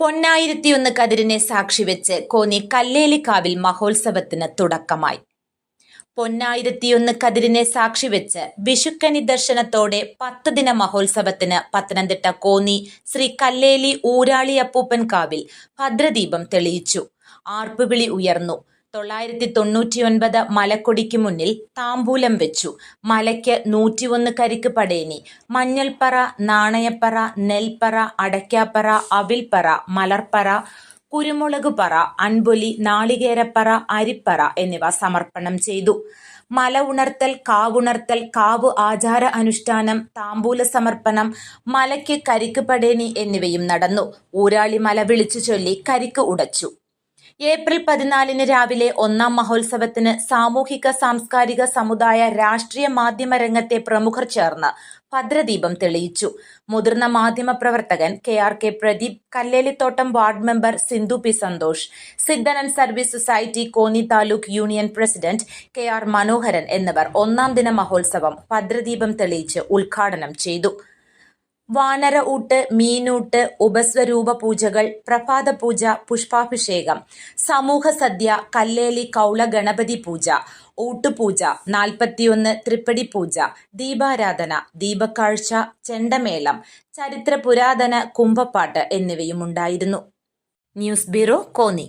പൊന്നായിരത്തിയൊന്ന് കതിരിനെ സാക്ഷിവെച്ച് കോന്നി കല്ലേലിക്കാവിൽ മഹോത്സവത്തിന് തുടക്കമായി. പൊന്നായിരത്തിയൊന്ന് കതിരിനെ സാക്ഷിവെച്ച് വിഷുക്കനി ദർശനത്തോടെ പത്ത് ദിന മഹോത്സവത്തിന് പത്തനംതിട്ട കോന്നി ശ്രീ കല്ലേലി ഊരാളി അപ്പൂപ്പൻ കാവിൽ ഭദ്രദീപം തെളിയിച്ചു. ആർപ്പുവിളി ഉയർന്നു. തൊള്ളായിരത്തി തൊണ്ണൂറ്റിയൊൻപത് മലക്കൊടിക്ക് മുന്നിൽ താമ്പൂലം വെച്ചു. മലയ്ക്ക് നൂറ്റിയൊന്ന് കരിക്ക് പടേനി. മഞ്ഞൾപ്പറ നാണയപ്പറ നെൽപ്പറ അടയ്ക്കാപ്പറ അവിൽപ്പറ മലർപ്പറ കുരുമുളക് പറ അൻപൊലി നാളികേരപ്പറ അരിപ്പറ എന്നിവ സമർപ്പണം ചെയ്തു. മല ഉണർത്തൽ കാവുണർത്തൽ കാവ് ആചാര അനുഷ്ഠാനം താമ്പൂല സമർപ്പണം മലയ്ക്ക് കരിക്ക് പടേനി എന്നിവയും നടന്നു. ഊരാളി മല വിളിച്ചു ചൊല്ലി കരിക്ക് ഉടച്ചു. ഏപ്രിൽ പതിനാലിന് രാവിലെ ഒന്നാം മഹോത്സവത്തിന് സാമൂഹിക സാംസ്കാരിക സമുദായ രാഷ്ട്രീയ മാധ്യമ രംഗത്തെ പ്രമുഖർ ചേർന്ന് ഭദ്രദീപം തെളിയിച്ചു. മുതിർന്ന മാധ്യമ പ്രവർത്തകൻ K R K Pradeep Kallelithottam ward member Sindhu P Santhosh Siddhanan service society Konni taluk union president K R Manoharan എന്നിവർ ഒന്നാം ദിന മഹോത്സവം ഭദ്രദീപം തെളിയിച്ച് ഉദ്ഘാടനം ചെയ്തു. വാനര ഊട്ട് മീനൂട്ട് ഉപസ്വരൂപ പൂജകൾ പ്രഭാത പൂജ പുഷ്പാഭിഷേകം സമൂഹ സദ്യ കല്ലേലി കൗള ഗണപതി പൂജ ഊട്ടുപൂജ നാൽപ്പത്തിയൊന്ന് തൃപ്പടി പൂജ ദീപാരാധന ദീപക്കാഴ്ച ചെണ്ടമേളം ചരിത്ര പുരാതന കുംഭപ്പാട്ട് എന്നിവയും ഉണ്ടായിരുന്നു. News bureau Konni.